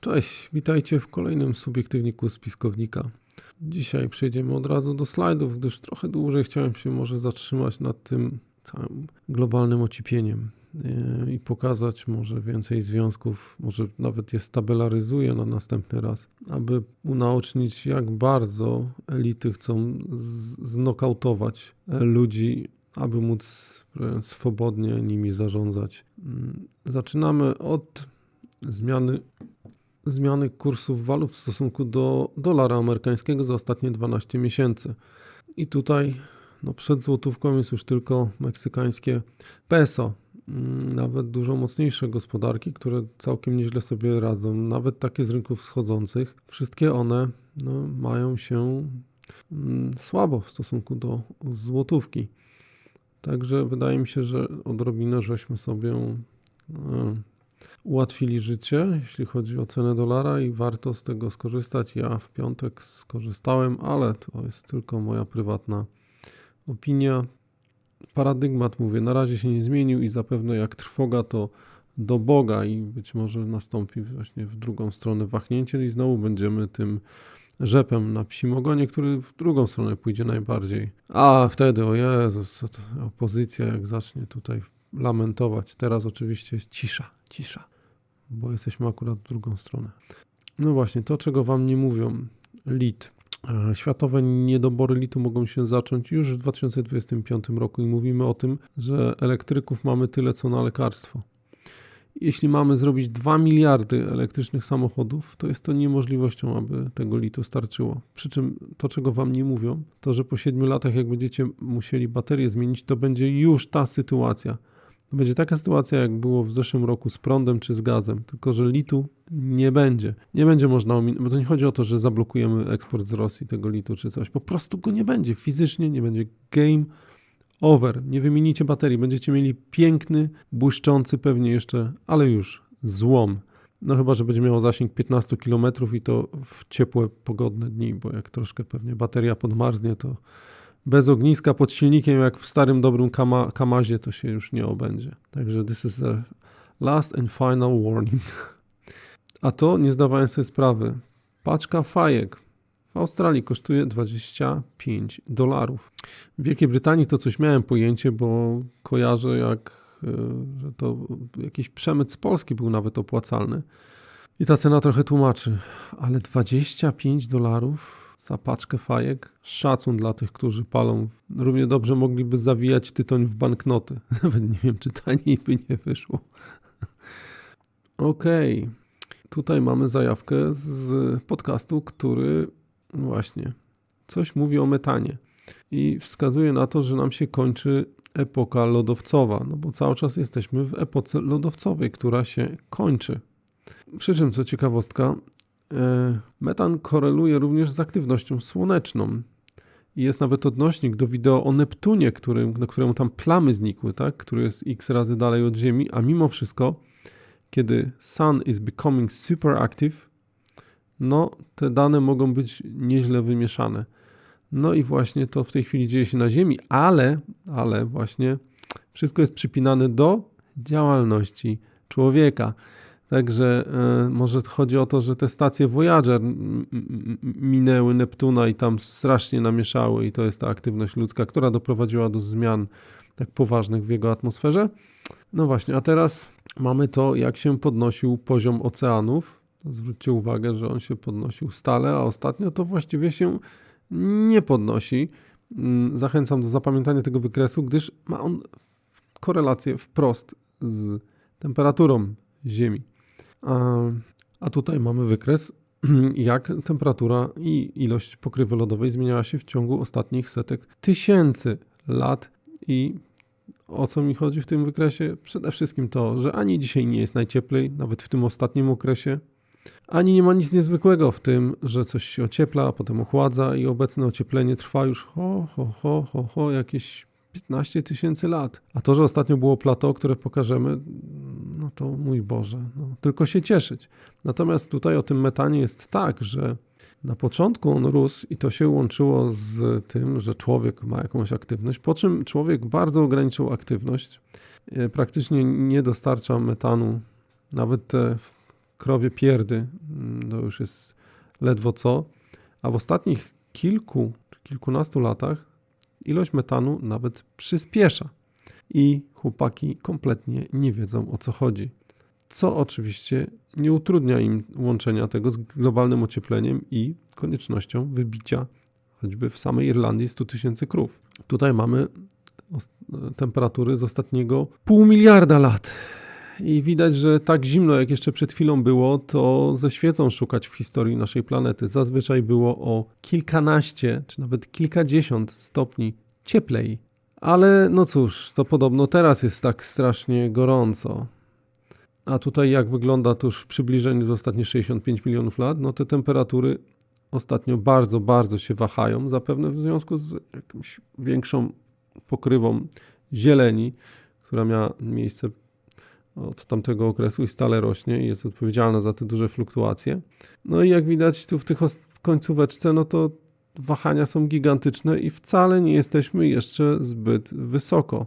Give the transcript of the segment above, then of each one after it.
Cześć, witajcie w kolejnym subiektywniku spiskownika. Dzisiaj przejdziemy od razu do slajdów, gdyż trochę dłużej chciałem się może zatrzymać nad tym całym globalnym ocipieniem yy, i pokazać może więcej związków, może nawet je stabelaryzuję na następny raz, aby unaocznić jak bardzo elity chcą znokautować ludzi, aby móc swobodnie nimi zarządzać. Yy, zaczynamy od zmiany zmiany kursów walut w stosunku do dolara amerykańskiego za ostatnie 12 miesięcy. I tutaj no przed złotówką jest już tylko meksykańskie peso. Mm, nawet dużo mocniejsze gospodarki, które całkiem nieźle sobie radzą, nawet takie z rynków wschodzących, wszystkie one no, mają się mm, słabo w stosunku do złotówki. Także wydaje mi się, że odrobinę żeśmy sobie no, ułatwili życie, jeśli chodzi o cenę dolara i warto z tego skorzystać. Ja w piątek skorzystałem, ale to jest tylko moja prywatna opinia. Paradygmat, mówię, na razie się nie zmienił i zapewne jak trwoga to do Boga i być może nastąpi właśnie w drugą stronę wahnięcie i znowu będziemy tym rzepem na psim ogonie, który w drugą stronę pójdzie najbardziej. A wtedy, o Jezus, opozycja jak zacznie tutaj lamentować. Teraz oczywiście jest cisza, cisza, bo jesteśmy akurat w drugą stronę. No właśnie, to czego Wam nie mówią, lit. E, światowe niedobory litu mogą się zacząć już w 2025 roku i mówimy o tym, że elektryków mamy tyle co na lekarstwo. Jeśli mamy zrobić 2 miliardy elektrycznych samochodów, to jest to niemożliwością, aby tego litu starczyło. Przy czym to, czego Wam nie mówią, to że po 7 latach, jak będziecie musieli baterię zmienić, to będzie już ta sytuacja. Będzie taka sytuacja, jak było w zeszłym roku z prądem czy z gazem, tylko że litu nie będzie. Nie będzie można ominąć, bo to nie chodzi o to, że zablokujemy eksport z Rosji tego litu czy coś. Po prostu go nie będzie. Fizycznie nie będzie. Game over. Nie wymienicie baterii. Będziecie mieli piękny, błyszczący pewnie jeszcze, ale już złom. No chyba, że będzie miało zasięg 15 km i to w ciepłe, pogodne dni, bo jak troszkę pewnie bateria podmarznie, to bez ogniska pod silnikiem, jak w starym dobrym kama, Kamazie, to się już nie obędzie. Także this is the last and final warning. A to nie zdawałem sobie sprawy. Paczka fajek w Australii kosztuje 25 dolarów. W Wielkiej Brytanii to coś miałem pojęcie, bo kojarzę jak, e, że to jakiś przemyt z Polski był nawet opłacalny. I ta cena trochę tłumaczy, ale 25 dolarów za paczkę fajek. Szacun dla tych, którzy palą. Równie dobrze mogliby zawijać tytoń w banknoty. Nawet nie wiem, czy taniej by nie wyszło. Okej. Okay. Tutaj mamy zajawkę z podcastu, który właśnie coś mówi o metanie i wskazuje na to, że nam się kończy epoka lodowcowa, no bo cały czas jesteśmy w epoce lodowcowej, która się kończy. Przy czym, co ciekawostka, E, metan koreluje również z aktywnością słoneczną. I jest nawet odnośnik do wideo o Neptunie, którym, na któremu tam plamy znikły, tak? który jest x razy dalej od Ziemi, a mimo wszystko, kiedy Sun is becoming super active, no te dane mogą być nieźle wymieszane. No i właśnie to w tej chwili dzieje się na Ziemi, ale, ale właśnie wszystko jest przypinane do działalności człowieka. Także y, może chodzi o to, że te stacje Voyager minęły Neptuna i tam strasznie namieszały i to jest ta aktywność ludzka, która doprowadziła do zmian tak poważnych w jego atmosferze. No właśnie, a teraz mamy to, jak się podnosił poziom oceanów. Zwróćcie uwagę, że on się podnosił stale, a ostatnio to właściwie się nie podnosi. Mm, zachęcam do zapamiętania tego wykresu, gdyż ma on korelację wprost z temperaturą Ziemi. A, a tutaj mamy wykres, jak temperatura i ilość pokrywy lodowej zmieniała się w ciągu ostatnich setek tysięcy lat i o co mi chodzi w tym wykresie? Przede wszystkim to, że ani dzisiaj nie jest najcieplej, nawet w tym ostatnim okresie, ani nie ma nic niezwykłego w tym, że coś się ociepla, a potem ochładza i obecne ocieplenie trwa już ho, ho, ho, ho, ho jakieś 15 tysięcy lat. A to, że ostatnio było plateau, które pokażemy, no to mój Boże, no, tylko się cieszyć. Natomiast tutaj o tym metanie jest tak, że na początku on rósł i to się łączyło z tym, że człowiek ma jakąś aktywność, po czym człowiek bardzo ograniczył aktywność, praktycznie nie dostarcza metanu, nawet te krowie pierdy już jest ledwo co, a w ostatnich kilku czy kilkunastu latach ilość metanu nawet przyspiesza. I chłopaki kompletnie nie wiedzą o co chodzi. Co oczywiście nie utrudnia im łączenia tego z globalnym ociepleniem i koniecznością wybicia choćby w samej Irlandii 100 tysięcy krów. Tutaj mamy temperatury z ostatniego pół miliarda lat. I widać, że tak zimno, jak jeszcze przed chwilą było, to ze świecą szukać w historii naszej planety. Zazwyczaj było o kilkanaście, czy nawet kilkadziesiąt stopni cieplej. Ale no cóż, to podobno teraz jest tak strasznie gorąco. A tutaj jak wygląda to już w przybliżeniu do ostatnich 65 milionów lat, no te temperatury ostatnio bardzo, bardzo się wahają, zapewne w związku z jakąś większą pokrywą zieleni, która miała miejsce od tamtego okresu i stale rośnie i jest odpowiedzialna za te duże fluktuacje. No i jak widać tu w tych końcóweczce, no to wahania są gigantyczne i wcale nie jesteśmy jeszcze zbyt wysoko.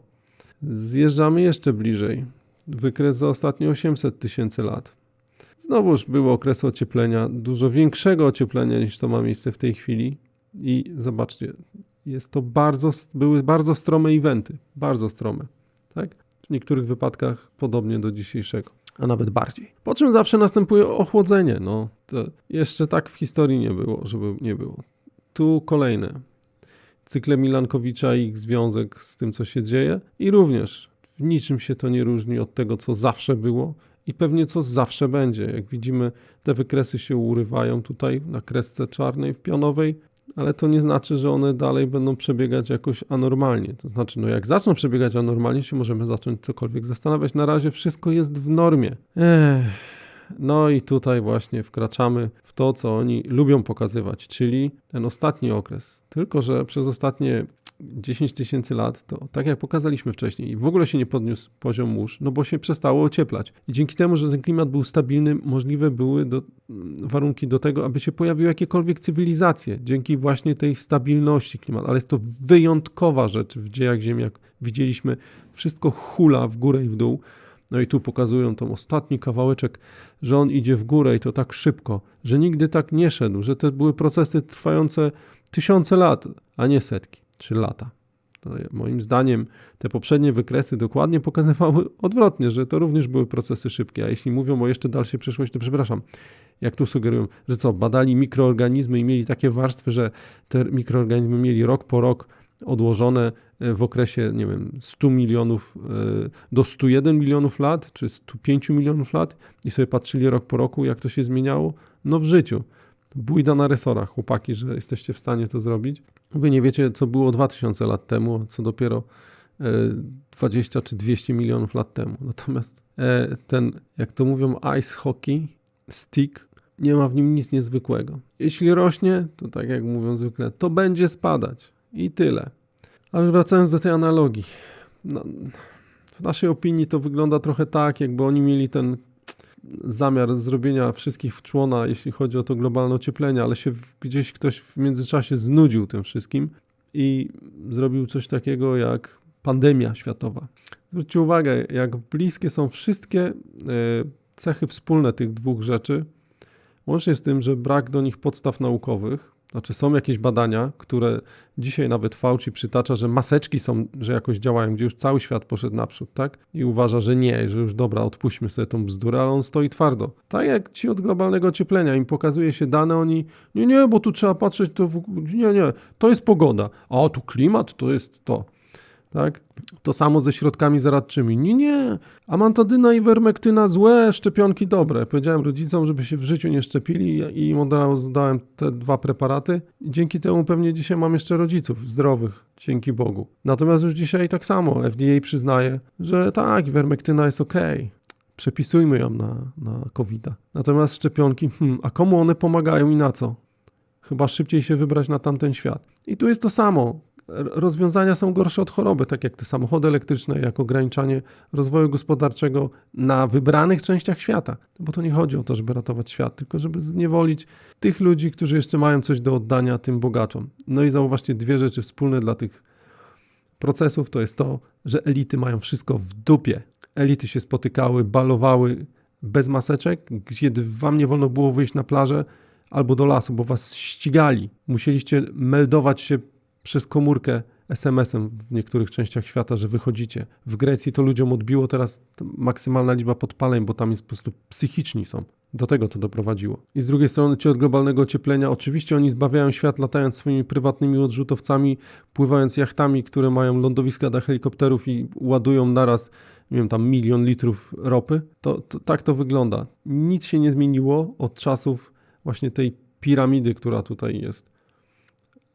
Zjeżdżamy jeszcze bliżej. Wykres za ostatnie 800 tysięcy lat. Znowuż były okresy ocieplenia, dużo większego ocieplenia niż to ma miejsce w tej chwili. I zobaczcie, jest to bardzo, były bardzo strome eventy, bardzo strome. Tak? Niektórych wypadkach podobnie do dzisiejszego, a nawet bardziej. Po czym zawsze następuje ochłodzenie. No, jeszcze tak w historii nie było, żeby nie było. Tu kolejne. Cykle Milankowicza i ich związek z tym, co się dzieje. I również w niczym się to nie różni od tego, co zawsze było i pewnie co zawsze będzie. Jak widzimy, te wykresy się urywają tutaj na kresce czarnej, w pionowej, ale to nie znaczy, że one dalej będą przebiegać jakoś anormalnie. To znaczy, no jak zaczną przebiegać anormalnie, się możemy zacząć cokolwiek zastanawiać. Na razie wszystko jest w normie. Ech. No i tutaj właśnie wkraczamy w to, co oni lubią pokazywać, czyli ten ostatni okres. Tylko, że przez ostatnie 10 tysięcy lat, to tak jak pokazaliśmy wcześniej, w ogóle się nie podniósł poziom mórz, no bo się przestało ocieplać. I dzięki temu, że ten klimat był stabilny, możliwe były do, warunki do tego, aby się pojawiły jakiekolwiek cywilizacje, dzięki właśnie tej stabilności klimatu. Ale jest to wyjątkowa rzecz w dziejach Ziemi, jak widzieliśmy, wszystko hula w górę i w dół. No i tu pokazują tą ostatni kawałeczek, że on idzie w górę i to tak szybko, że nigdy tak nie szedł, że to były procesy trwające tysiące lat, a nie setki czy lata. To moim zdaniem te poprzednie wykresy dokładnie pokazywały odwrotnie, że to również były procesy szybkie. A jeśli mówią o jeszcze dalszej przeszłości, to przepraszam, jak tu sugerują, że co, badali mikroorganizmy i mieli takie warstwy, że te mikroorganizmy mieli rok po rok odłożone e, w okresie, nie wiem, 100 milionów e, do 101 milionów lat, czy 105 milionów lat i sobie patrzyli rok po roku, jak to się zmieniało? No w życiu. Bójda na resorach, chłopaki, że jesteście w stanie to zrobić. Wy nie wiecie, co było 2000 lat temu, co dopiero 20 e, czy 200 milionów lat temu. Natomiast ten, jak to mówią, ice hockey, stick, nie ma w nim nic niezwykłego. Jeśli rośnie, to tak jak mówią zwykle, to będzie spadać. I tyle. Ale wracając do tej analogii. No, w naszej opinii to wygląda trochę tak, jakby oni mieli ten zamiar zrobienia wszystkich w człona, jeśli chodzi o to globalne ocieplenie, ale się gdzieś ktoś w międzyczasie znudził tym wszystkim i zrobił coś takiego jak pandemia światowa. Zwróćcie uwagę, jak bliskie są wszystkie e, cechy wspólne tych dwóch rzeczy, łącznie z tym, że brak do nich podstaw naukowych, znaczy są jakieś badania, które dzisiaj nawet Fauci przytacza, że maseczki są, że jakoś działają, gdzie już cały świat poszedł naprzód, tak? I uważa, że nie, że już dobra, odpuśćmy sobie tą bzdurę, ale on stoi twardo. Tak jak ci od globalnego ocieplenia, im pokazuje się dane, oni nie, nie, bo tu trzeba patrzeć, to w... nie, nie, to jest pogoda, a tu klimat, to jest to. Tak? To samo ze środkami zaradczymi. Nie, nie. Amantadyna i wermektyna złe, szczepionki dobre. Powiedziałem rodzicom, żeby się w życiu nie szczepili i im od razu dałem te dwa preparaty. I dzięki temu pewnie dzisiaj mam jeszcze rodziców zdrowych, dzięki Bogu. Natomiast już dzisiaj tak samo FDA przyznaje, że tak, wermektyna jest ok. Przepisujmy ją na, na covid. Natomiast szczepionki, hmm, a komu one pomagają i na co? Chyba szybciej się wybrać na tamten świat. I tu jest to samo rozwiązania są gorsze od choroby, tak jak te samochody elektryczne, jak ograniczanie rozwoju gospodarczego na wybranych częściach świata. Bo to nie chodzi o to, żeby ratować świat, tylko żeby zniewolić tych ludzi, którzy jeszcze mają coś do oddania tym bogaczom. No i zauważcie dwie rzeczy wspólne dla tych procesów, to jest to, że elity mają wszystko w dupie. Elity się spotykały, balowały, bez maseczek, kiedy wam nie wolno było wyjść na plażę albo do lasu, bo was ścigali. Musieliście meldować się przez komórkę SMS-em w niektórych częściach świata, że wychodzicie. W Grecji to ludziom odbiło teraz maksymalna liczba podpaleń, bo tam jest po prostu psychiczni są. Do tego to doprowadziło. I z drugiej strony ci od globalnego ocieplenia, oczywiście oni zbawiają świat latając swoimi prywatnymi odrzutowcami, pływając jachtami, które mają lądowiska dla helikopterów i ładują naraz, nie wiem, tam milion litrów ropy. To, to tak to wygląda. Nic się nie zmieniło od czasów właśnie tej piramidy, która tutaj jest.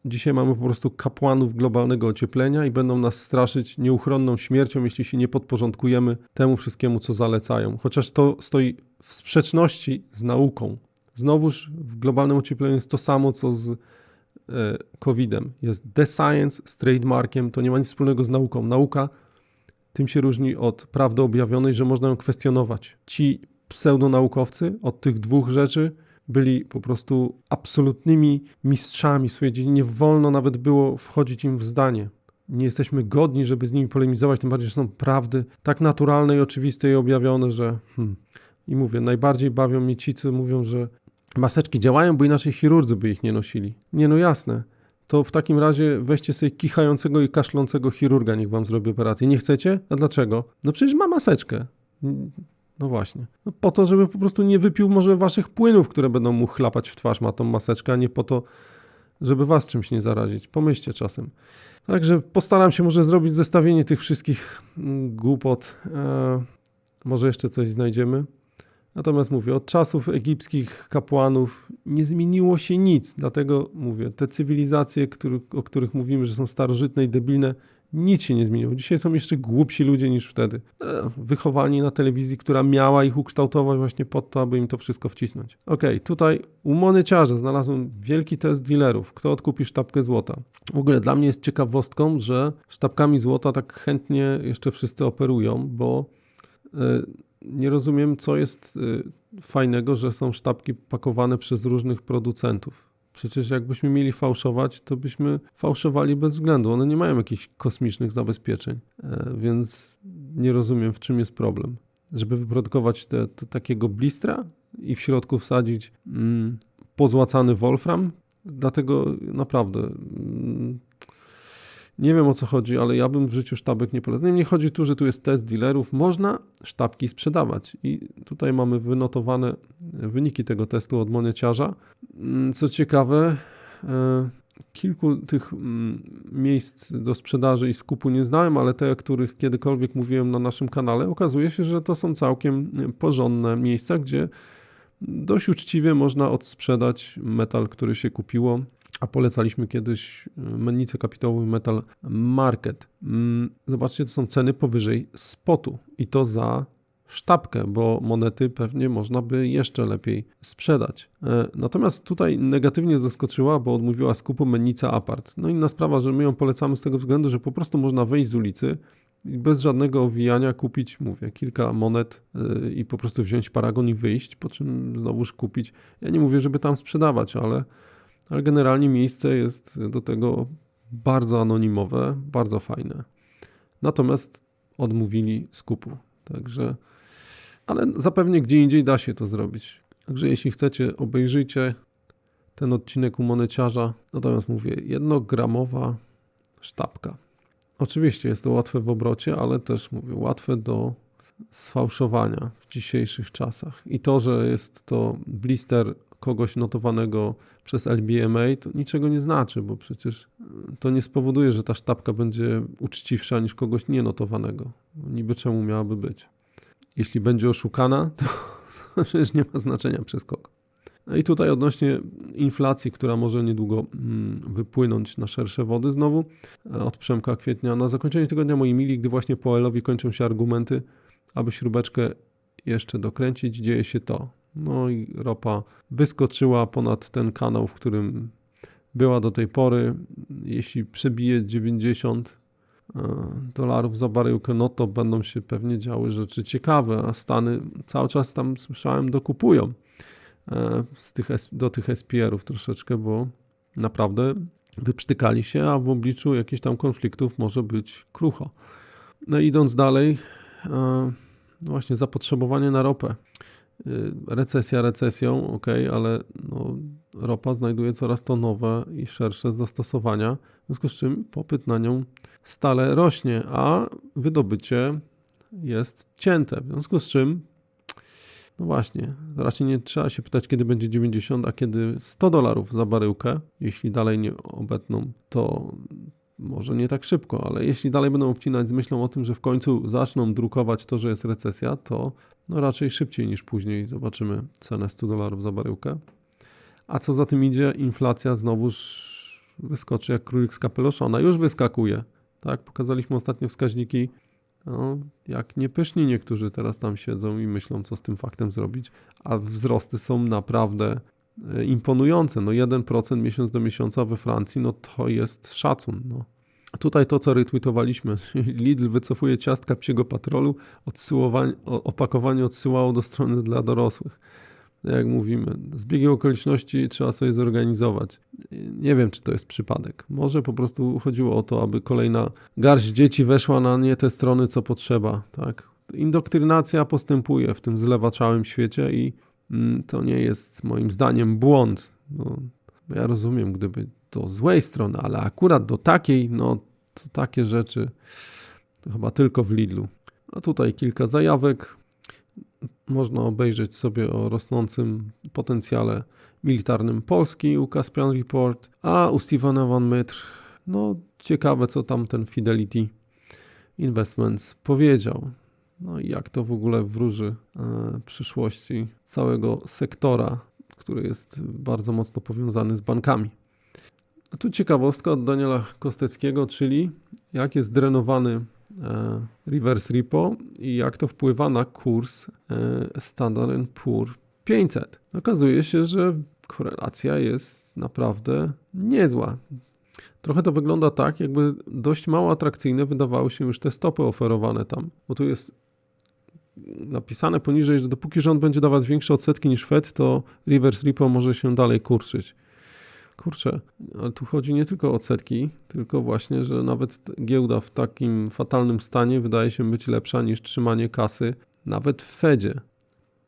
Dzisiaj mamy po prostu kapłanów globalnego ocieplenia i będą nas straszyć nieuchronną śmiercią, jeśli się nie podporządkujemy temu wszystkiemu, co zalecają. Chociaż to stoi w sprzeczności z nauką. Znowuż w globalnym ociepleniu jest to samo, co z e, COVID-em. Jest the science z trademarkiem, to nie ma nic wspólnego z nauką. Nauka tym się różni od prawdy objawionej, że można ją kwestionować. Ci pseudonaukowcy od tych dwóch rzeczy byli po prostu absolutnymi mistrzami w swojej dziedzinie. Nie wolno nawet było wchodzić im w zdanie. Nie jesteśmy godni, żeby z nimi polemizować, tym bardziej, że są prawdy tak naturalne i oczywiste i objawione, że. Hmm. I mówię, najbardziej bawią mnie ci, co mówią, że maseczki działają, bo inaczej chirurdzy by ich nie nosili. Nie, no jasne. To w takim razie weźcie sobie kichającego i kaszlącego chirurga, niech wam zrobi operację. Nie chcecie? A dlaczego? No przecież ma maseczkę. No właśnie. No po to, żeby po prostu nie wypił może waszych płynów, które będą mu chlapać w twarz, ma tą maseczkę, a nie po to, żeby was czymś nie zarazić. Pomyślcie czasem. Także postaram się może zrobić zestawienie tych wszystkich mm, głupot. E, może jeszcze coś znajdziemy. Natomiast mówię, od czasów egipskich kapłanów nie zmieniło się nic. Dlatego mówię, te cywilizacje, który, o których mówimy, że są starożytne i debilne, nic się nie zmieniło. Dzisiaj są jeszcze głupsi ludzie niż wtedy. E, wychowani na telewizji, która miała ich ukształtować właśnie po to, aby im to wszystko wcisnąć. Ok, tutaj u moneciarza znalazłem wielki test dealerów. Kto odkupi sztabkę złota? W ogóle dla mnie jest ciekawostką, że sztabkami złota tak chętnie jeszcze wszyscy operują, bo e, nie rozumiem, co jest e, fajnego, że są sztabki pakowane przez różnych producentów. Przecież jakbyśmy mieli fałszować, to byśmy fałszowali bez względu. One nie mają jakichś kosmicznych zabezpieczeń, e, więc nie rozumiem, w czym jest problem. Żeby wyprodukować te, te takiego blistra i w środku wsadzić mm, pozłacany wolfram, dlatego naprawdę nie wiem o co chodzi, ale ja bym w życiu sztabek nie polecał. Nie chodzi tu, że tu jest test dealerów. Można sztabki sprzedawać. I tutaj mamy wynotowane wyniki tego testu od moneciarza. Mm, co ciekawe, e, kilku tych mm, miejsc do sprzedaży i skupu nie znałem, ale te, o których kiedykolwiek mówiłem na naszym kanale, okazuje się, że to są całkiem porządne miejsca, gdzie dość uczciwie można odsprzedać metal, który się kupiło a polecaliśmy kiedyś e, mennicę kapitałową Metal Market. Mm, zobaczcie, to są ceny powyżej spotu i to za sztabkę, bo monety pewnie można by jeszcze lepiej sprzedać. E, natomiast tutaj negatywnie zaskoczyła, bo odmówiła skupu mennica apart. No inna sprawa, że my ją polecamy z tego względu, że po prostu można wejść z ulicy i bez żadnego owijania kupić, mówię, kilka monet e, i po prostu wziąć paragon i wyjść, po czym znowuż kupić. Ja nie mówię, żeby tam sprzedawać, ale ale generalnie miejsce jest do tego bardzo anonimowe, bardzo fajne. Natomiast odmówili skupu. Także, ale zapewne gdzie indziej da się to zrobić. Także jeśli chcecie, obejrzyjcie ten odcinek u moneciarza. Natomiast mówię, jednogramowa sztabka. Oczywiście jest to łatwe w obrocie, ale też mówię, łatwe do sfałszowania w dzisiejszych czasach. I to, że jest to blister kogoś notowanego przez LBMA, to niczego nie znaczy, bo przecież to nie spowoduje, że ta sztabka będzie uczciwsza niż kogoś nienotowanego. Niby czemu miałaby być? Jeśli będzie oszukana, to przecież nie ma znaczenia przez kogo. No i tutaj odnośnie inflacji, która może niedługo mm, wypłynąć na szersze wody znowu e, od Przemka Kwietnia. Na zakończenie tygodnia, moi mili, gdy właśnie po kończą się argumenty, aby śrubeczkę jeszcze dokręcić, dzieje się to. No i ropa wyskoczyła ponad ten kanał, w którym była do tej pory. Jeśli przebije 90 e, dolarów za baryłkę, no to będą się pewnie działy rzeczy ciekawe, a Stany cały czas tam słyszałem dokupują e, z tych, do tych SPR-ów troszeczkę, bo naprawdę wyprztykali się, a w obliczu jakichś tam konfliktów może być krucho. No idąc dalej, e, właśnie zapotrzebowanie na ropę recesja recesją, ok, ale no, ropa znajduje coraz to nowe i szersze zastosowania, w związku z czym popyt na nią stale rośnie, a wydobycie jest cięte, w związku z czym no właśnie, raczej nie trzeba się pytać, kiedy będzie 90, a kiedy 100 dolarów za baryłkę. Jeśli dalej nie obetną, to może nie tak szybko, ale jeśli dalej będą obcinać z myślą o tym, że w końcu zaczną drukować to, że jest recesja, to no raczej szybciej niż później zobaczymy cenę 100 dolarów za baryłkę. A co za tym idzie, inflacja znowuż wyskoczy jak królik z kapelusza. Ona już wyskakuje. Tak, pokazaliśmy ostatnio wskaźniki no, jak niepyszni niektórzy teraz tam siedzą i myślą, co z tym faktem zrobić, a wzrosty są naprawdę imponujące. No 1% miesiąc do miesiąca we Francji, no to jest szacun. No. Tutaj to, co retweetowaliśmy, Lidl wycofuje ciastka psiego patrolu, opakowanie odsyłało do strony dla dorosłych jak mówimy, z biegiem okoliczności trzeba sobie zorganizować. Nie wiem, czy to jest przypadek. Może po prostu chodziło o to, aby kolejna garść dzieci weszła na nie te strony, co potrzeba. Tak? Indoktrynacja postępuje w tym zlewaczałym świecie i to nie jest moim zdaniem błąd. No, ja rozumiem, gdyby do złej strony, ale akurat do takiej, no to takie rzeczy to chyba tylko w Lidlu. A tutaj kilka zajawek można obejrzeć sobie o rosnącym potencjale militarnym Polski u Caspian Report, a u Stevena Van Metr, no ciekawe co tam ten Fidelity Investments powiedział. No i jak to w ogóle wróży e, przyszłości całego sektora, który jest bardzo mocno powiązany z bankami. A tu ciekawostka od Daniela Kosteckiego, czyli jak jest drenowany E, reverse repo i jak to wpływa na kurs e, Standard Poor 500. Okazuje się, że korelacja jest naprawdę niezła. Trochę to wygląda tak, jakby dość mało atrakcyjne wydawały się już te stopy oferowane tam, bo tu jest napisane poniżej, że dopóki rząd będzie dawać większe odsetki niż Fed, to reverse repo może się dalej kurszyć kurczę, ale tu chodzi nie tylko o setki, tylko właśnie, że nawet giełda w takim fatalnym stanie wydaje się być lepsza niż trzymanie kasy nawet w Fedzie.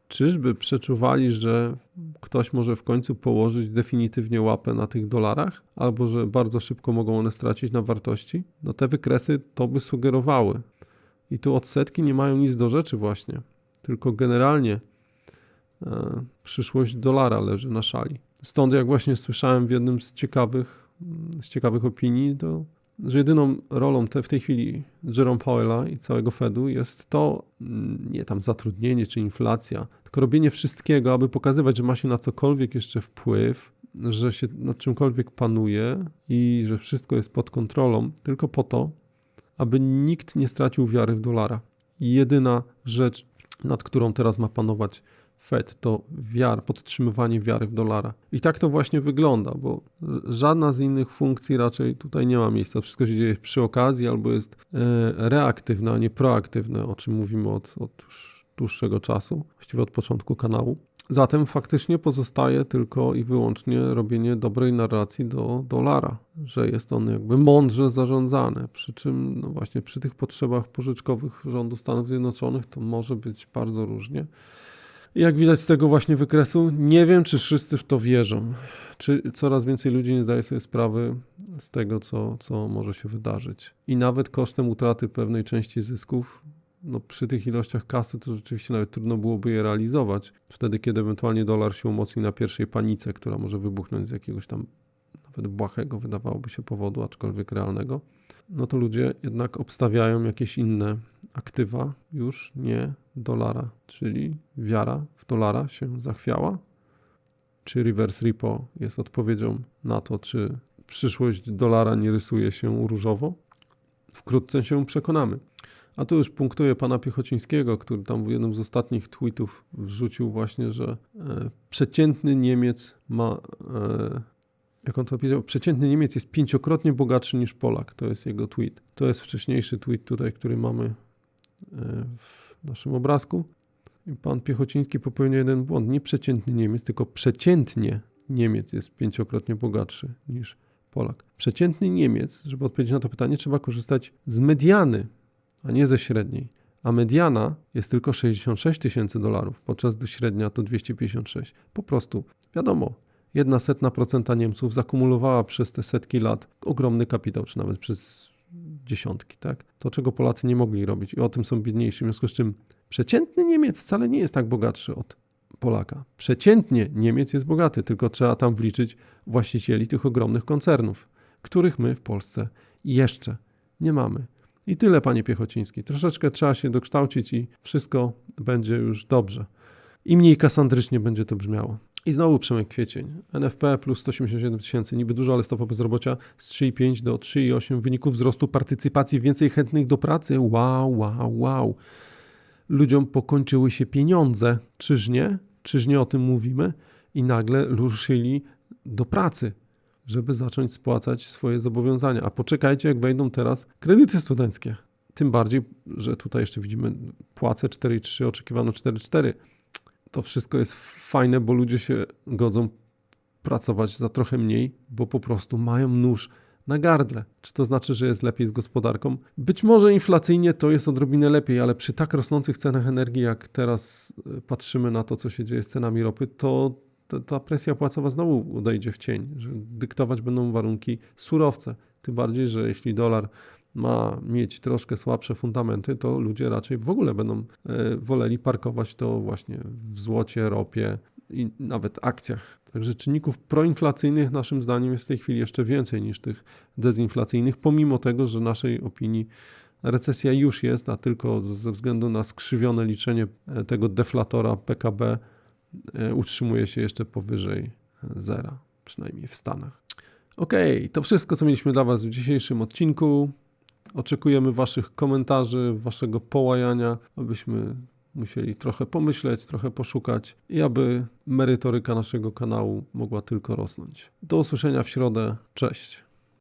Czyżby przeczuwali, że ktoś może w końcu położyć definitywnie łapę na tych dolarach, albo że bardzo szybko mogą one stracić na wartości? No te wykresy to by sugerowały. I tu odsetki nie mają nic do rzeczy właśnie, tylko generalnie e, przyszłość dolara leży na szali. Stąd, jak właśnie słyszałem w jednym z ciekawych, z ciekawych opinii, to, że jedyną rolą te, w tej chwili Jerome Powella i całego Fedu jest to mm, nie tam zatrudnienie czy inflacja, tylko robienie wszystkiego, aby pokazywać, że ma się na cokolwiek jeszcze wpływ, że się nad czymkolwiek panuje i że wszystko jest pod kontrolą, tylko po to, aby nikt nie stracił wiary w dolara. Jedyna rzecz, nad którą teraz ma panować Fed to wiar, podtrzymywanie wiary w dolara. I tak to właśnie wygląda, bo żadna z innych funkcji raczej tutaj nie ma miejsca. Wszystko się dzieje przy okazji albo jest e, reaktywne, a nie proaktywne, o czym mówimy od, od dłuższego czasu, właściwie od początku kanału. Zatem faktycznie pozostaje tylko i wyłącznie robienie dobrej narracji do dolara, że jest on jakby mądrze zarządzany. Przy czym, no właśnie, przy tych potrzebach pożyczkowych rządu Stanów Zjednoczonych to może być bardzo różnie. Jak widać z tego właśnie wykresu, nie wiem, czy wszyscy w to wierzą. Czy coraz więcej ludzi nie zdaje sobie sprawy z tego, co, co może się wydarzyć. I nawet kosztem utraty pewnej części zysków, no przy tych ilościach kasy to rzeczywiście nawet trudno byłoby je realizować. Wtedy, kiedy ewentualnie dolar się umocni na pierwszej panice, która może wybuchnąć z jakiegoś tam nawet błahego, wydawałoby się powodu, aczkolwiek realnego, no to ludzie jednak obstawiają jakieś inne aktywa, już nie dolara, czyli wiara w dolara się zachwiała? Czy reverse repo jest odpowiedzią na to, czy przyszłość dolara nie rysuje się różowo? Wkrótce się przekonamy. A tu już punktuje pana Piechocińskiego, który tam w jednym z ostatnich tweetów wrzucił właśnie, że e, przeciętny Niemiec ma, e, jak on to powiedział, przeciętny Niemiec jest pięciokrotnie bogatszy niż Polak. To jest jego tweet. To jest wcześniejszy tweet tutaj, który mamy e, w naszym obrazku. I pan Piechociński popełnia jeden błąd. Nie przeciętny Niemiec, tylko przeciętnie Niemiec jest pięciokrotnie bogatszy niż Polak. Przeciętny Niemiec, żeby odpowiedzieć na to pytanie, trzeba korzystać z mediany, a nie ze średniej. a mediana jest tylko 66 tysięcy dolarów, podczas gdy średnia to 256. Po prostu, wiadomo, jedna setna procenta Niemców zakumulowała przez te setki lat ogromny kapitał, czy nawet przez dziesiątki, tak? To, czego Polacy nie mogli robić i o tym są biedniejsi, w związku z czym przeciętny Niemiec wcale nie jest tak bogatszy od Polaka. Przeciętnie Niemiec jest bogaty, tylko trzeba tam wliczyć właścicieli tych ogromnych koncernów, których my w Polsce jeszcze nie mamy. I tyle, panie Piechociński. Troszeczkę trzeba się dokształcić i wszystko będzie już dobrze. I mniej kasandrycznie będzie to brzmiało. I znowu Przemek Kwiecień. NFP plus 187 tysięcy, niby dużo, ale stopa bezrobocia z 3,5 do 3,8 w wyniku wzrostu partycypacji, więcej chętnych do pracy. Wow, wow, wow. Ludziom pokończyły się pieniądze. Czyż nie? Czyż nie o tym mówimy? I nagle ruszyli do pracy, żeby zacząć spłacać swoje zobowiązania. A poczekajcie, jak wejdą teraz kredyty studenckie. Tym bardziej, że tutaj jeszcze widzimy płacę 4,3, oczekiwano 4,4 to wszystko jest fajne, bo ludzie się godzą pracować za trochę mniej, bo po prostu mają nóż na gardle. Czy to znaczy, że jest lepiej z gospodarką? Być może inflacyjnie to jest odrobinę lepiej, ale przy tak rosnących cenach energii, jak teraz y, patrzymy na to, co się dzieje z cenami ropy, to ta presja płacowa znowu odejdzie w cień, że dyktować będą warunki surowce. Tym bardziej, że jeśli dolar ma mieć troszkę słabsze fundamenty, to ludzie raczej w ogóle będą e, woleli parkować to właśnie w złocie, ropie i nawet akcjach. Także czynników proinflacyjnych naszym zdaniem jest w tej chwili jeszcze więcej niż tych dezinflacyjnych, pomimo tego, że naszej opinii recesja już jest, a tylko ze względu na skrzywione liczenie e, tego deflatora PKB utrzymuje się jeszcze powyżej zera, przynajmniej w Stanach. Ok, to wszystko, co mieliśmy dla Was w dzisiejszym odcinku. Oczekujemy Waszych komentarzy, Waszego połajania, abyśmy musieli trochę pomyśleć, trochę poszukać i aby merytoryka naszego kanału mogła tylko rosnąć. Do usłyszenia w środę. Cześć.